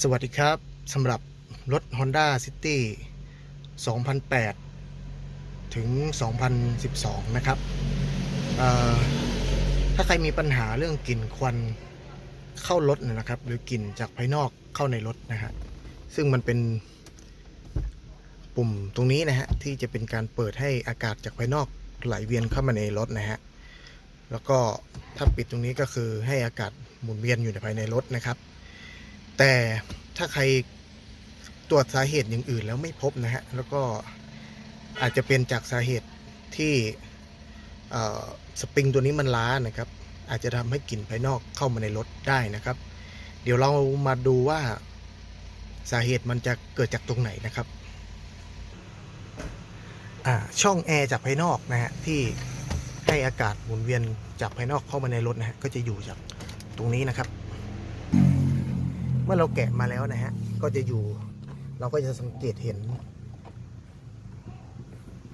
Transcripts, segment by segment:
สวัสดีครับสำหรับรถ Honda City 2008 ถึง 2012 นะครับ ถ้าใครมีปัญหาเรื่องกลิ่นควันเข้ารถนยนะครับ หรือกลิ่นจากภายนอกเข้าในรถนะฮะซึ่งมันเป็นปุ่มตรงนี้นะฮะที่จะเป็นการเปิดให้อากาศจากภายนอกไหลเวียนเข้ามาในรถนะฮะแล้วก็ถ้าปิดตรงนี้ก็คือให้อากาศหมุนเวียนอยู่ในภายในรถนะครับ แต่ถ้าใครตรวจสาเหตุอย่างอื่นแล้วไม่พบนะฮะ แล้วก็อาจจะเป็นจากสาเหตุที่สปริงตัวนี้มันล้านะครับ อาจจะทำให้กลิ่นภายนอกเข้ามาในรถได้นะครับ เดี๋ยวเรามาดูว่าสาเหตุมันจะเกิดจากตรงไหนนะครับช่องแอร์จากภายนอกนะฮะที่ให้อากาศหมุนเวียนจากภายนอกเข้ามาในรถนะฮะก็จะอยู่จากตรงนี้นะครับ มื่อเราแกะมาแล้วนะฮะ ก็จะอยู่ เราก็จะสังเกตเห็น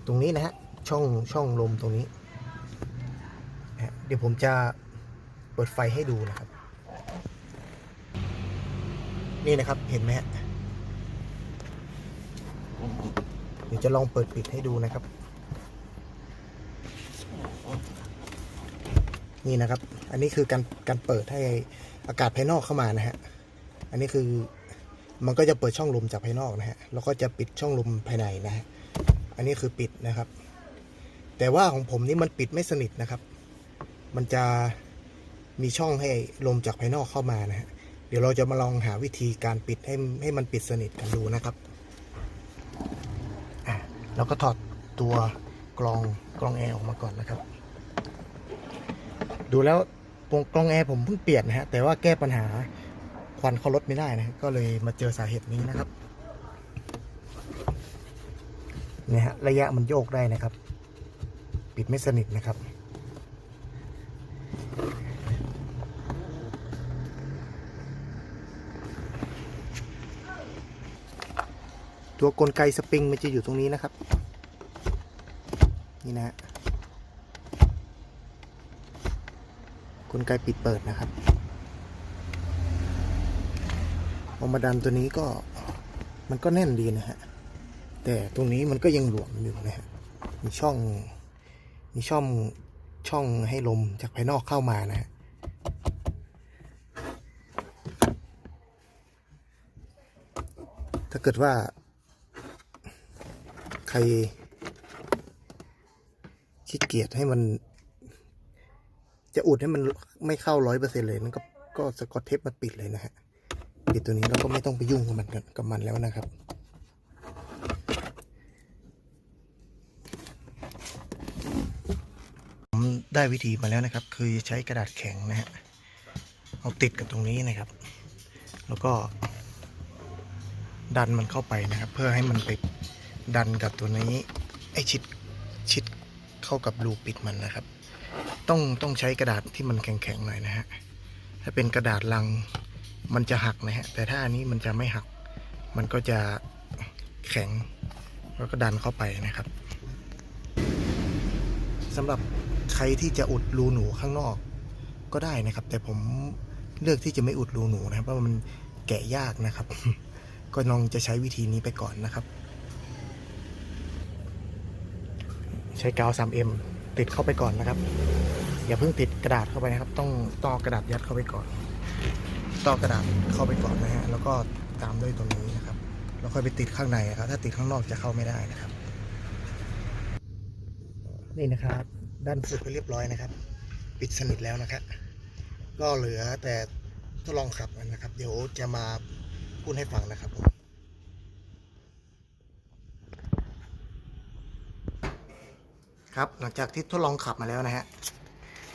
ตรงนี้นะฮะ ช่องช่องลมตรงนี้ เดี๋ยวผมจะเปิดไฟให้ดูนะครับ นี่นะครับเห็นไหมฮะ เดี๋ยวจะลองเปิดปิดให้ดูนะครับ นี่นะครับ อันนี้คือการการเปิดให้อากาศภายนอกเข้ามานะฮะ อันนี้คือมันก็จะเปิดช่องลมจากภายนอกนะฮะแล้วก็จะปิดช่องลมภายในนะฮะอันนี้คือปิดนะครับ แต่ว่าของผมนี่มันปิดไม่สนิทนะครับ มันจะมีช่องให้ลมจากภายนอกเข้ามานะฮะเดี๋ยวเราจะมาลองหาวิธีการปิดให้ให้มันปิดสนิทกันดูนะครับอะเราก็ถอดตัวกรองกรองแอร์ออกมาก่อนนะครับ ดูแล้วกรองแอร์ผมเพิ่งเปลี่ยนนะฮะแต่ว่าแก้ปัญหา ควันเข้ารถไม่ได้นะก็เลยมาเจอสาเหตุนี้นะครับเนี่ยฮะระยะมันโยกได้นะครับ ปิดไม่สนิทนะครับ ตัวกลไกสปริงมันจะอยู่ตรงนี้นะครับ นี่นะฮะกลไกปิดเปิดนะครับ พอมาดันตัวนี้ก็มันก็แน่นดีนะฮะ แต่ตรงนี้มันก็ยังหลวมอยู่นะฮะ มีช่อง มีช่อง ช่องให้ลมจากภายนอกเข้ามานะฮะ ถ้าเกิดว่า ใครขี้เกียจให้มัน จะอุดให้มันไม่เข้าร้อยเปอร์เซ็นเลยนั่นก็ ก็สกอตเทปมาปิดเลยนะฮะ ปิดตัวนี้เราก็ไม่ต้องไปยุ่งกับมันกับมันแล้วนะครับ ผมได้วิธีมาแล้วนะครับ คือใช้กระดาษแข็งนะฮะเอาติดกับตรงนี้นะครับ แล้วก็ดันมันเข้าไปนะครับ เพื่อให้มันไปดันกับตัวนี้ไอชิดชิดเข้ากับรูปิดมันนะครับ ต้องต้องใช้กระดาษที่มันแข็งๆหน่อยนะฮะถ้าเป็นกระดาษลัง มันจะหักนะฮะ แต่ถ้าอันนี้มันจะไม่หัก มันก็จะแข็ง แล้วก็ดันเข้าไปนะครับสำหรับใครที่จะอุดรูหนูข้างนอกก็ได้นะครับ แต่ผมเลือกที่จะไม่อุดรูหนูนะครับเพราะมันแกะยากนะครับ ก็ลองจะใช้วิธีนี้ไปก่อนนะครับ ใช้กาว 3M ติดเข้าไปก่อนนะครับ อย่าเพิ่งติดกระดาษเข้าไปนะครับ ต้องต้อกระดาษยัดเข้าไปก่อน ต่อกระดาษเข้าไปก่อนนะฮะแล้วก็ตามด้วยตัวนี้นะครับแล้วค่อยไปติดข้างในครับ ถ้าติดข้างนอกจะเข้าไม่ได้นะครับ นี่นะครับ ด้านสุดไปเรียบร้อยนะครับ ปิดสนิทแล้วนะครับ ก็เหลือแต่ทดลองขับนะครับ เดี๋ยวจะมาพูดให้ฟังนะครับผมครับหลังจากที่ทดลองขับมาแล้วนะฮะ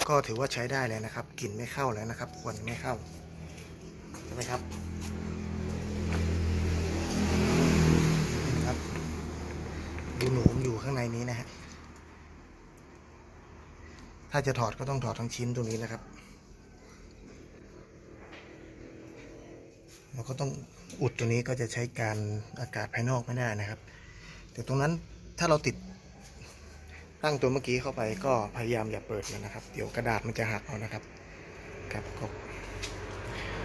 ก็ถือว่าใช้ได้เลยนะครับกลิ่นไม่เข้าแล้วนะครับควันไม่เข้า ใช่ไหมครับครับ ดูหนูมอยู่ข้างในนี้นะฮะ ถ้าจะถอดก็ต้องถอดทั้งชิ้นตรงนี้นะครับ เราก็ต้องอุดตัวนี้ก็จะใช้การอากาศภายนอกไม่ได้นะครับ แต่ตรงนั้นถ้าเราติดตั้งตัวเมื่อกี้เข้าไปก็พยายามอย่าเปิดมันนะครับ เดี๋ยวกระดาษมันจะหักเอานะครับ ครับขอบ